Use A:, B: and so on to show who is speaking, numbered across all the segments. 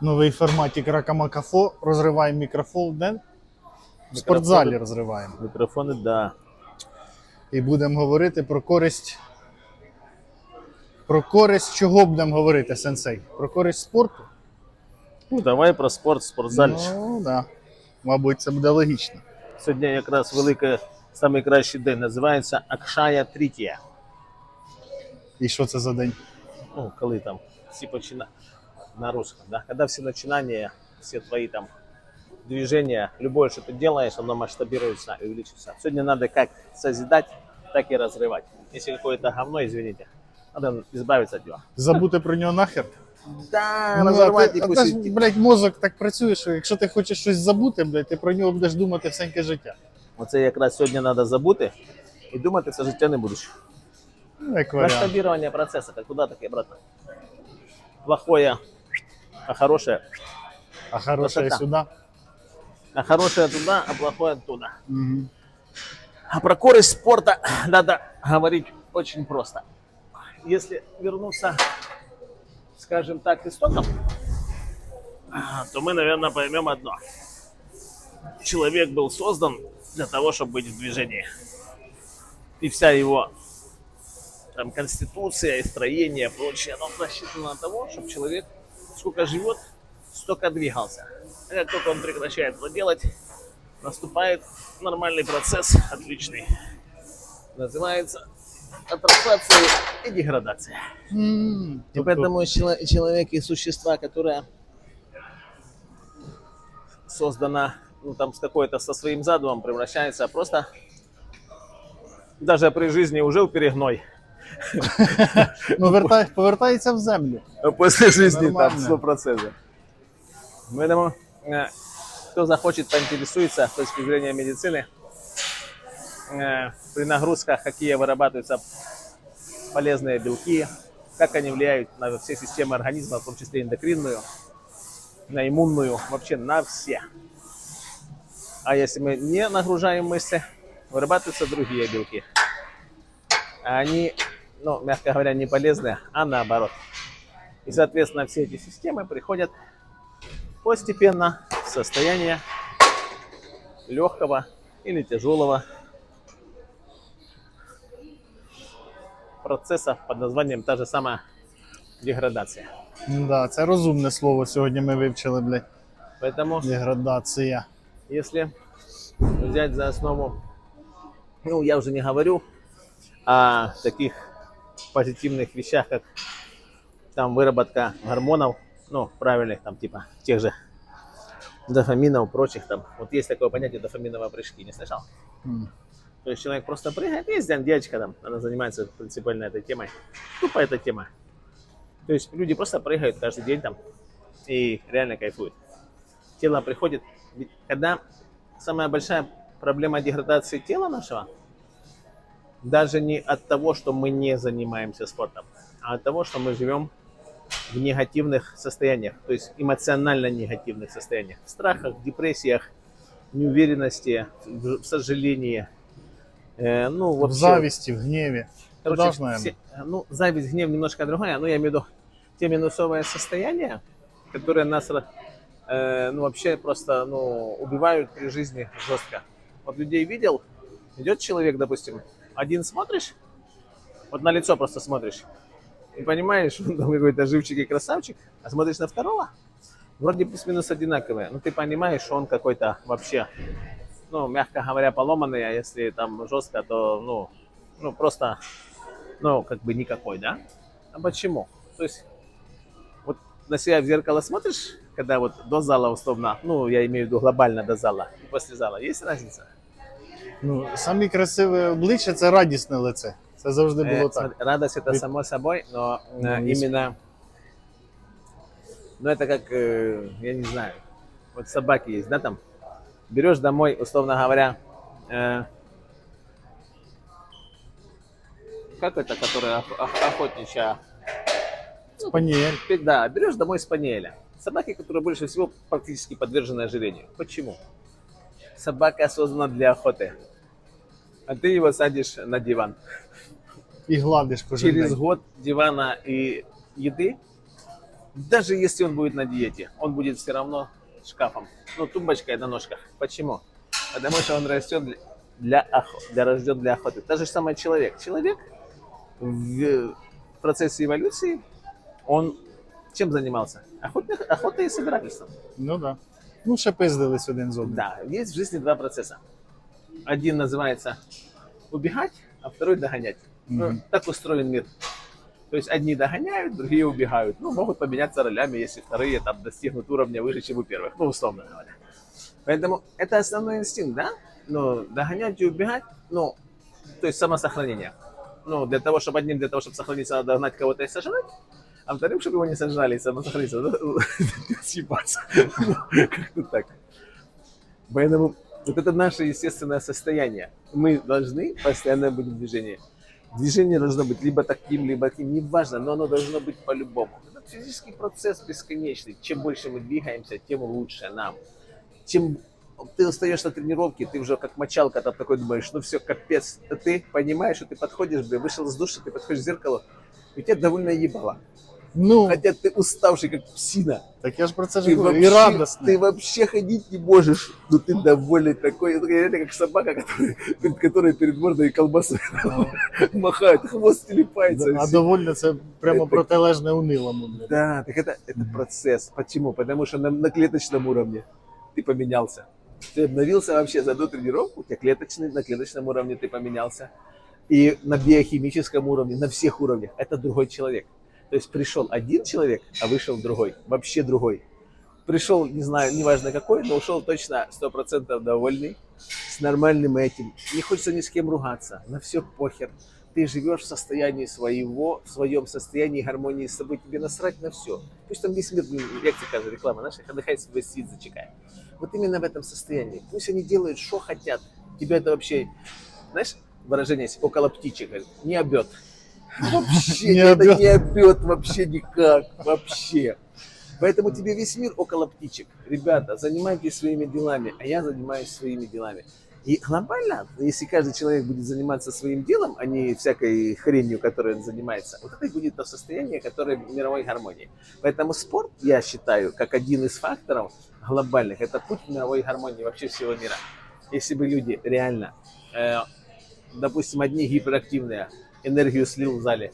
A: Новий форматик Ракамакафо. Розриваємо мікрофон. Де? В спортзалі розриваємо.
B: Микрофоны, да.
A: І будемо говорити про користь. Про користь чого будемо говорити, сенсей? Про користь спорту?
B: Ну, давай про спорт, спортзаль.
A: Ну, да. Мабуть, це буде логічно.
B: Сьогодні якраз великий, самий кращий день. Називається Акшая Трітія.
A: І що це за день?
B: Ну, коли там всі почина... на русском, да? Когда все начинания, все твои там движения, любое, что ты делаешь, оно масштабируется и увеличивается. Сегодня надо как созидать, так и разрывать. Если какое-то говно, извините, надо избавиться от него.
A: Забути про нього нахер?
B: Да,
A: Ну, а
B: разорвать
A: ти,
B: и
A: а
B: пусть
A: те ж,
B: идти.
A: блядь, мозок так працює, що якщо ти хочеш щось забути, блядь, ти про нього будеш думати всеньке життя.
B: Оце якраз сьогодні треба забути і думати все життя не будеш.
A: Ну, як варіант.
B: Масштабирование процесса, как туда, так и обратно. Плохое, а хорошее.
A: А хороше
B: Красота.
A: сюди.
B: А хорошее туда, а плохое туда.
A: Угу.
B: А про користь спорта надо говорить очень просто. Если вернуться, скажем так, к истокам, а, то мы, наверное, поймем одно. Человек был создан для того, чтобы быть в движении. И вся его там, конституция и строение, прочее, оно рассчитано на того, чтобы человек сколько живет, столько двигался. А как только он прекращает это делать, наступает нормальный процесс, отличный. Называется атрофация и деградация.
A: М,
B: И поэтому чело- человек и существа, которое создано ну, там, с какой-то со своим задумом, превращается просто даже при жизни уже перегной.
A: Ну, вертай, повертається в землю.
B: А после жизни
A: Нормально.
B: там 100%. Поэтому, э, кто захочет, поинтересуется с точки зрения медицины, э, при нагрузках, какие вырабатываются полезные белки, как они влияют на все системы организма, в том числе эндокринную, на иммунную, вообще на все. А если мы не нагружаем мышцы, вырабатываются другие белки. А Они, ну, мягко говоря, не полезны, а наоборот. И, соответственно, все эти системы приходят постепенно в состояние легкого или тяжелого процесса под названием та же самая деградация.
A: Да, це розумне слово сьогодні ми вивчили, блядь.
B: Поэтому,
A: Деградація.
B: если взять за основу, ну, я уже не говорю о таких позитивных вещах, как там выработка гормонов, ну, правильных, там, типа, тех же дофаминов, прочих, там, вот есть такое понятие дофаминовые прыжки, не слышал?
A: М.
B: То есть человек просто прыгает, есть там девочка там, она занимается принципиально этой темой. Тупо эта тема. То есть люди просто прыгают каждый день там и реально кайфуют. Тело приходит. Ведь когда самая большая проблема деградации тела нашего, даже не от того, что мы не занимаемся спортом, а от того, что мы живем в негативных состояниях, то есть эмоционально негативных состояниях, в страхах, в депрессиях, неуверенности, в в сожалении, Э, ну,
A: В
B: вообще,
A: завісті, в гніві.
B: короче,
A: Куда ж, наверное?
B: все- ну, зависть, гнев немножко другое, но я имею в виду те минусовые состояния, которые нас, э, ну, вообще просто, ну, убивают при жизни жестко. Вот людей видел, идет человек, допустим, один смотришь, вот на лицо просто смотришь, и понимаешь, он там какой-то живчик и красавчик, а смотришь на второго, вроде плюс-минус одинаковые, но ты понимаешь, он какой-то вообще, ну, мягко говоря, поломанный, а если там жестко, то, ну, ну, просто, ну, как бы никакой, да? А почему? То есть, вот на себя в зеркало смотришь, когда вот до зала условно, ну, я имею в виду глобально до зала, и после зала, есть разница?
A: Ну, самі красиві обличчя це радісне лице. Це завжди було
B: Э,
A: так.
B: смотри, радость это
A: Ведь-
B: само собой, но э,
A: Ну, есть-
B: именно, ну это как, э, я не знаю, вот собаки есть, да, там, берешь домой, условно говоря, э, как это, которая ох- ох- охотничья,
A: Спаніель.
B: Пи- Да, берешь домой спаниеля. Собаки, которые больше всего практически подвержены ожирению. Почему? Собака создана для охоты. А ты его садишь на диван.
A: І гладиш кожен
B: Через
A: день.
B: год дивана и еды Даже если он будет на диете, он будет все равно шкафом. Ну, тумбочкой на ножках. Почему? Потому что он растет для, для, охо- для, рожден для охоты. Та же самое человек. Человек в, в процессе эволюции, он чем занимался? Охотник, охотой и собирательством.
A: Ну да. Ну, ще пиздились один з одним.
B: Да, есть в жизни два процесса. Один называется убегать, а второй догонять. Ну,
A: Мгм.
B: так устроен мир. То есть одни догоняют, другие убегают. Ну, могут поменяться ролями, если вторые там достигнут уровня выше, чем у первых. Ну, условно говоря. Поэтому это основной инстинкт, да? Ну, догонять и убегать, ну, то есть самосохранение. Ну, для того, чтобы одним, для того, чтобы сохраниться, надо догнать кого-то и сожрать, а вторым, чтобы его не сожрали и самосохраниться, съебаться. Ну, Как-то так. Поэтому вот это наше естественное состояние. Мы должны постоянно быть в движении. Движение должно быть либо таким, либо таким, неважно, но оно должно быть по-любому. Это физический процесс бесконечный. Чем больше мы двигаемся, тем лучше нам. Чем ты устаешь на тренировке, ты уже как мочалка там такой думаешь, ну все, капец. Ты понимаешь, что ты подходишь, блин, вышел из душа, ты подходишь к зеркалу, и тебя довольно ебало.
A: Ну,
B: Хотя ты уставший, как псина.
A: так я ж про
B: Ты
A: говорю.
B: Вообще, ты вообще ходить не можешь, но ты довольный такой. Это реально как собака, которая, перед которой перед мордой колбасой махает, хвост телепается.
A: А довольно це прямо
B: Це-
A: протилежне унилому. блядь.
B: Да, так это, это
A: Мгм.
B: процесс. Почему? Потому что на, на клеточном уровне ты поменялся. Ты обновился вообще за одну тренировку, у тебя клеточный, на клеточном уровне ты поменялся. И на биохимическом уровне, на всех уровнях, это другой человек. То есть пришел один человек, а вышел другой, вообще другой. Пришел, не знаю, неважно какой, но ушел точно 100% довольный, с нормальным этим. Не хочется ни с кем ругаться, на все похер. Ты живешь в состоянии своего, в своем состоянии гармонии с собой, тебе насрать на все. Пусть там весь мир, блин, як це каже, реклама, знаешь, отдыхай весь світ зачекай. Вот именно в этом состоянии. Пусть они делают, что хотят. Тебя это вообще, знаешь, выражение есть, около птичек, не обет. Вообще,
A: Не
B: это
A: обет.
B: не обет вообще никак, вообще. Поэтому тебе весь мир около птичек. Ребята, занимайтесь своими делами, а я занимаюсь своими делами. И глобально, если каждый человек будет заниматься своим делом, а не всякой хренью, которой он занимается, вот это будет то состояние, которое в мировой гармонии. Поэтому спорт, я считаю, как один из факторов глобальных, это путь к мировой гармонии вообще всего мира. Если бы люди реально, э, допустим, одни гиперактивные, энергию слил в зале,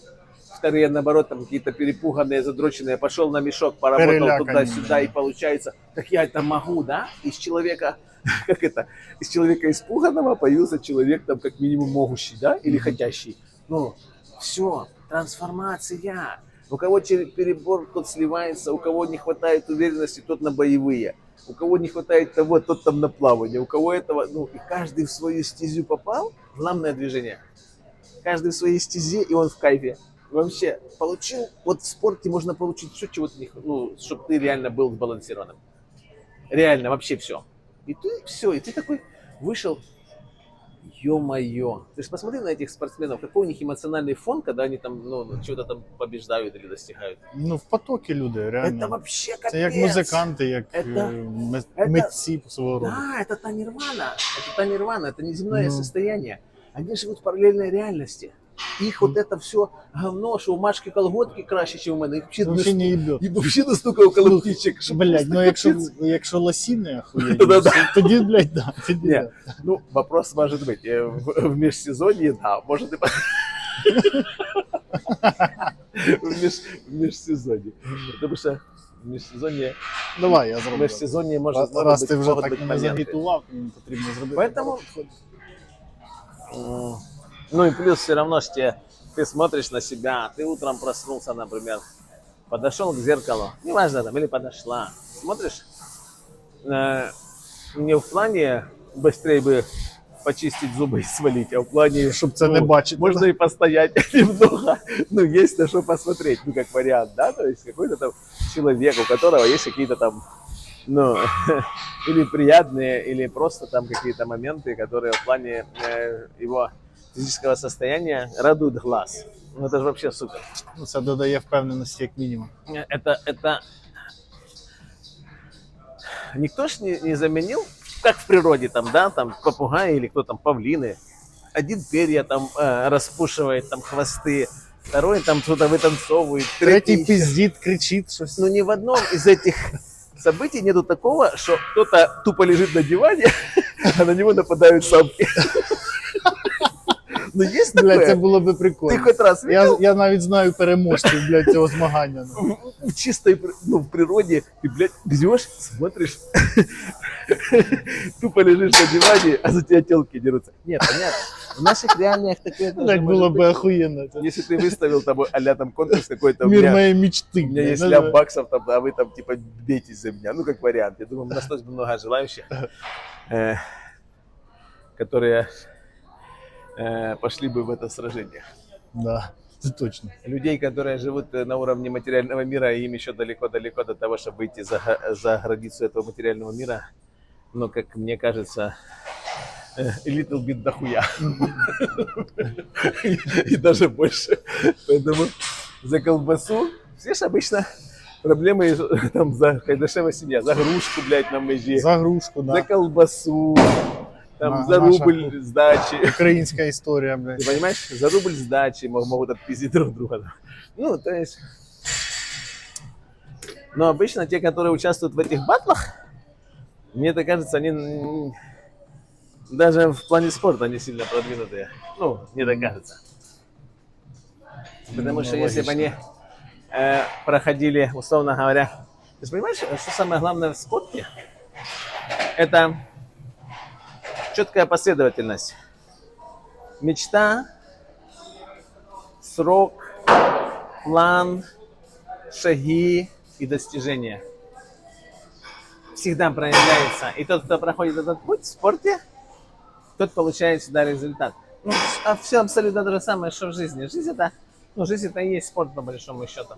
B: вторые, наоборот, там какие-то перепуганные, задроченные, пошел на мешок, поработал туда-сюда,
A: да.
B: и получается, так я это могу, да? Из человека, как это, из человека испуганного появился человек там как минимум могущий, да, или хотящий. Ну, все, трансформация. У кого перебор, тот сливается, у кого не хватает уверенности, тот на боевые. У кого не хватает того, тот там на плавание. У кого этого, ну, и каждый в свою стезю попал, главное движение. Каждый в своей стезе, и он в кайфе. Вообще, получил, вот в спорте можно получить все, чего ты ну, чтобы ты реально был сбалансированным. Реально, вообще все. И ты все, и ты такой вышел, ё-моё. Ты же посмотри на этих спортсменов, какой у них эмоциональный фон, когда они там, ну, что-то там побеждают или достигают.
A: Ну, в потокі люди, реально.
B: Это вообще капец.
A: Це як музиканти, як
B: Это-
A: ме-
B: это-
A: митці свого роду.
B: Да, это та нирвана. Это та нирвана, это неземное
A: Ну.
B: состояние Они живут в параллельной реальности. Их вот это все говно, что у Машки колготки краще, чем у мене. Их вообще,
A: Вообще не їбет.
B: и вообще настолько около птичек. что
A: Блять,
B: просто
A: ну якщо,
B: капец.
A: якщо лосіни охуєнні,
B: Да-да.
A: тоді, блядь, да. Тоді,
B: Ні.
A: да.
B: Ну, вопрос может быть. э, В, в межсезонье, да, может и... по- в, меж, в межсезонье. Потому что в межсезонье,
A: Давай, я
B: в
A: зроблю.
B: межсезонье может,
A: Раз,
B: могут
A: раз
B: быть-
A: ти вже
B: могут
A: так
B: быть
A: мене
B: моменты.
A: загітував, мені потрібно зробити.
B: Поэтому- М, Ну и плюс все равно, что ты смотришь на себя, ты утром проснулся, например, подошел к зеркалу, неважно там, или подошла, смотришь, э, не в плане быстрее бы почистить зубы и свалить, а в плане,
A: Щоб це не
B: ну,
A: бачити.
B: можно и постоять немного, ну, есть на что посмотреть, ну, как вариант, да, то есть какой-то там человек, у которого есть какие-то там, ну, или приятные, или просто там какие-то моменты, которые в плане э, его физического состояния радуют глаз. Ну, это же вообще супер.
A: Ну, Це додає впевненості, як мінімум.
B: Это, это... Никто ж не, не заменил, как в природе, там, да, там попугаи или кто там, павлины. Один перья там э, распушивает, там хвосты, второй там что-то вытанцовывает,
A: Третій
B: третий...
A: піздіт, кричить щось.
B: Но ни в одном из этих событий нету такого, что кто-то тупо лежит на диване, а на него нападают самки. Ну есть
A: Бля, це
B: такое?
A: було би прикольно.
B: хоть раз
A: Я,
B: видел
A: я навіть знаю переможців для цього змагання. ну.
B: в- в чистой, ну, в природе, ты, блядь, идешь, смотришь, тупо лежишь на диване, а за тебя телки дерутся. Нет, понятно. В наших реалиях такое тоже
A: Так
B: может
A: було
B: быть.
A: би охуєнно. Це
B: Если ты выставил там а там конкурс какой-то, у
A: Мір
B: меня,
A: моєї мечти.
B: у меня
A: блядь.
B: есть
A: Ну,
B: ляп
A: да.
B: баксов, там, а вы там типа бейтесь за меня. Ну, как вариант. Я думаю, нашлось бы много желающих, э, которые э, пошли бы в это сражение.
A: Да, це точно.
B: Людей, которые живут э, на уровне материального мира, и им еще далеко-далеко до того, чтобы выйти за, га- за границу этого материального мира. Но, как мне кажется, э, a little bit дохуя. И даже больше. Поэтому за колбасу, все же обычно проблемы э, там за Кайдашева семья, за грушку, блядь, на меже, за,
A: За грушку, да.
B: колбасу, там,
A: На-
B: за
A: наша
B: рубль сдачи.
A: Українська історія, блядь.
B: Ты понимаешь, за рубль сдачи мог- могут отпиздить друг друга. Ну, то есть... Но обычно те, которые участвуют в этих батлах, мне так кажется, они м, даже в плане спорта не сильно продвинутые. Ну, мне так кажется. Потому
A: Ну,
B: что если бы
A: логично.
B: они э, проходили, условно говоря... Ты понимаешь, что самое главное в спорте? Это четкая последовательность. Мечта, срок, план, шаги и достижения. Всегда проявляется. И тот, кто проходит этот путь в спорте, тот получает всегда результат. Ну, а все абсолютно то же самое, что в жизни. Жизнь это, ну, жизнь это и есть спорт, по большому счету.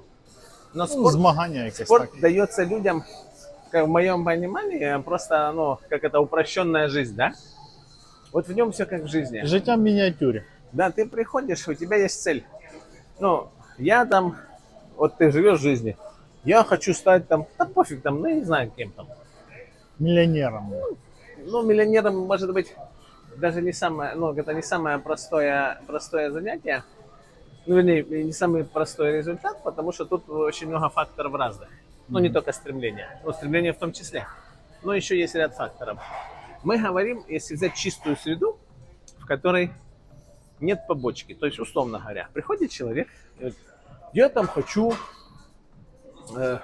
B: Но
A: Ну,
B: спорт,
A: змагання якесь
B: спорт
A: так.
B: дается людям, как в моем понимании, просто, ну, как это упрощенная жизнь, да? Вот в нем все как в жизни.
A: Життя в мініатюрі.
B: Да, ты приходишь, у тебя есть цель. Ну, я там, вот ты живешь в жизни, я хочу стать там, да пофиг там, ну, я не знаю кем там.
A: Мільйонером.
B: Ну, миллионером, может быть, даже не самое, ну, это не самое простое, простое занятие. Ну, вернее, не самый простой результат, потому что тут очень много факторов разных. Ну, не только стремление, но стремление в том числе. Но еще есть ряд факторов. Мы говорим, если взять чистую среду, в которой нет побочки. То есть, условно говоря, приходит человек, говорит, я там хочу, э,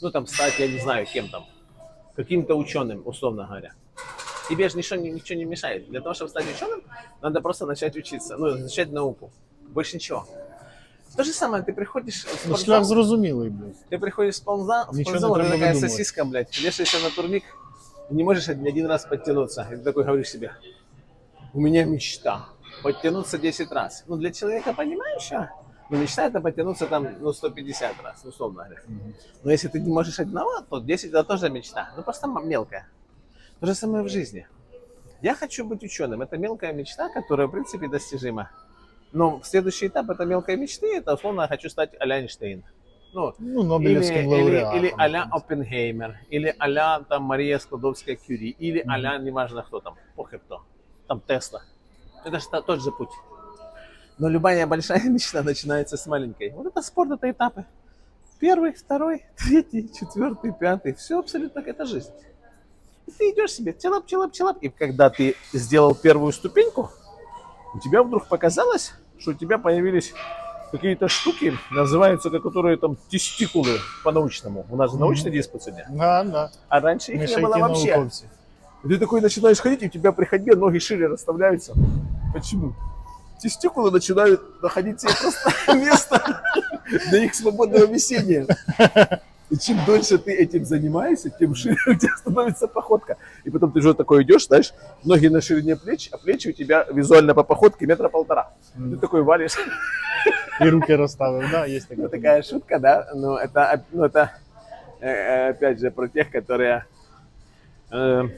B: ну, там, стать, я не знаю, кем там, каким-то ученым, условно говоря. Тебе же ничего, ничего не мешает. Для того, чтобы стать ученым, надо просто начать учиться, ну, начать науку. Больше ничего. То же самое, ты приходишь в
A: Ну,
B: спортзал,
A: шлях зрозумілий, блядь.
B: ты приходишь в спортзал, в спортзал,
A: треба
B: такая сосиска, блядь, вешаешься на турник, не можешь ни один раз подтянуться. И ты такой говоришь себе, у меня мечта подтянуться 10 раз. Ну, для человека понимающего, ну, мечта это подтянуться там, ну, 150 раз, условно говоря. Но если ты не можешь одного, то 10 это тоже мечта. Ну, просто мелкая. То же самое в жизни. Я хочу быть ученым. Это мелкая мечта, которая, в принципе, достижима. Но следующий этап это мелкой мечты, это условно я хочу стать а-ля Эйнштейн. Ну,
A: Ну,
B: или,
A: Нобелівським
B: или,
A: лауреатом.
B: или а-ля Оппенгеймер, или а-ля там Мария Складовская-Кюри, или а-ля, неважно кто там, похер кто, там Тесла. Это же тот же путь. Но любая большая мечта начинается с маленькой. Вот это спорт, это этапы. Первый, второй, третий, четвертый, пятый. Все абсолютно как это жизнь. И ты идешь себе, челап, челап, челап. И когда ты сделал первую ступеньку, у тебя вдруг показалось, что у тебя появились какие-то штуки, называются, которые там тестикулы по-научному. У нас же научный диспут сегодня.
A: Да, да.
B: А раньше их
A: Ми
B: не было вообще.
A: науковці.
B: И ты такой начинаешь ходить, и у тебя при ходьбе ноги шире расставляются. Почему? Тестикулы начинают находить себе просто место для их свободного висения. И чем дольше ты этим занимаешься, тем шире у тебя становится походка. И потом ты же такой идешь, знаешь, ноги на ширине плеч, а плечи у тебя визуально по походке метра полтора. Ты такой валишь.
A: І руки розставив, да, є таке.
B: Ну, такая шутка, да? Но это, ну, это э, э, опять же про тех, которые э,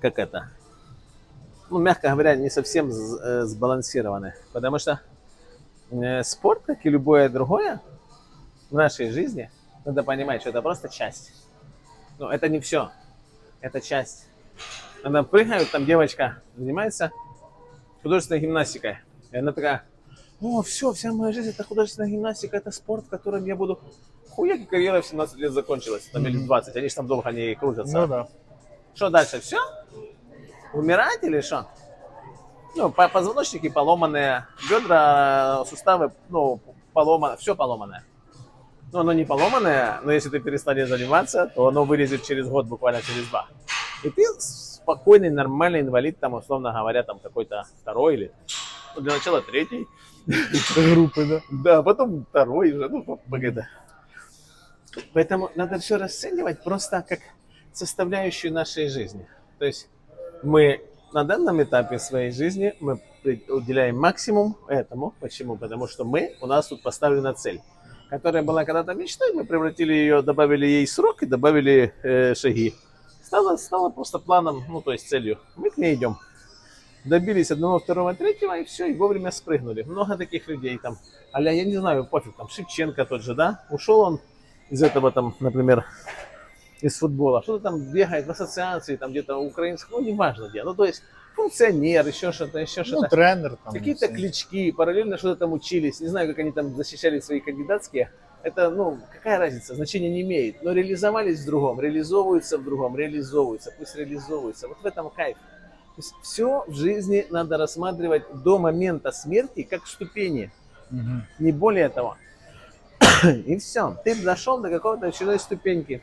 B: как это? Ну, мягко говоря, не совсем э, сбалансированы. Потому что э, спорт, как и любое другое в нашей жизни, надо понимать, что это просто часть. Ну, это не все. Это часть. Она прыгает, там девочка занимается художественной гимнастикой. И она такая, о, все, вся моя жизнь это художественная гимнастика, это спорт, в котором я буду... Хуя карьера в 17 лет закончилась, там, или в 20, они же там долго не крутятся.
A: Ну да.
B: Что дальше, все? Умирать или что? Ну, по- позвоночники поломанные, бедра, суставы, ну, поломано, все поломанное. Ну, оно не поломанное, но если ты перестанешь заниматься, то оно вылезет через год, буквально через два. И ты спокойный, нормальный инвалид, там, условно говоря, там какой-то второй или, ну, для начала третий,
A: Групи, да.
B: да, потом второй уже, ну, погода. Поэтому надо все расценивать просто как составляющую нашей жизни. То есть мы на данном этапе своей жизни мы уделяем максимум этому. Почему? Потому что мы, у нас тут поставлена цель, которая была когда-то мечтой, мы превратили ее, добавили ей срок и добавили э, шаги. Стало, стало просто планом, ну то есть целью. Мы к ней идем. Добились одного, второго, третьего, и все, и вовремя спрыгнули. Много таких людей там. Аля, я не знаю, пофиг, там Шевченко тот же, да? Ушел он из этого там, например, из футбола. Что-то там бегает в ассоциации, там где-то украинского, ну, неважно где. Ну, то есть функционер, еще что-то, еще
A: Ну,
B: что-то.
A: тренер там.
B: Какие-то клички, параллельно что-то там учились. Не знаю, как они там защищали свои кандидатские. Это, ну, какая разница, значения не имеет. Но реализовались в другом, реализовываются в другом, реализовываются, пусть реализовываются. Вот в этом кайф. То есть все в жизни надо рассматривать до момента смерти как ступени,
A: Мгм.
B: не более того. И все. Ты дошел до какой-то очередной ступеньки.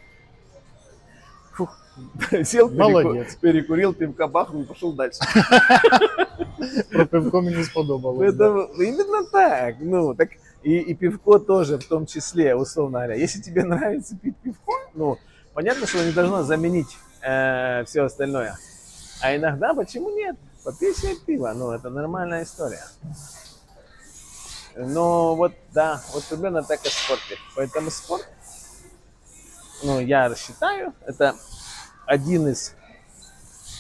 B: Фух. Сел,
A: Молодец.
B: перекурил, пивка бахнул, пошел дальше.
A: Про пивко мені сподобалось. да.
B: Это именно так. Ну, так и, и пивко тоже в том числе, условно говоря. Если тебе нравится пить пивко, ну, понятно, что не должно заменить все остальное. А иногда, почему нет? Попей себе пиво, ну, это нормальная история. Но вот, да, вот примерно так и в спорте. Поэтому спорт, ну, я считаю, это один из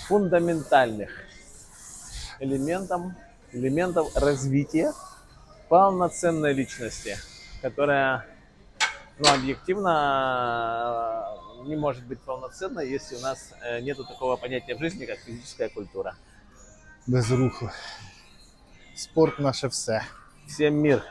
B: фундаментальных элементов, элементов развития полноценной личности, которая ну, объективно э, не может быть полноценной, если у нас э, нету такого понятия в жизни, как физическая культура.
A: Без руху. Спорт наше все.
B: Всем мир!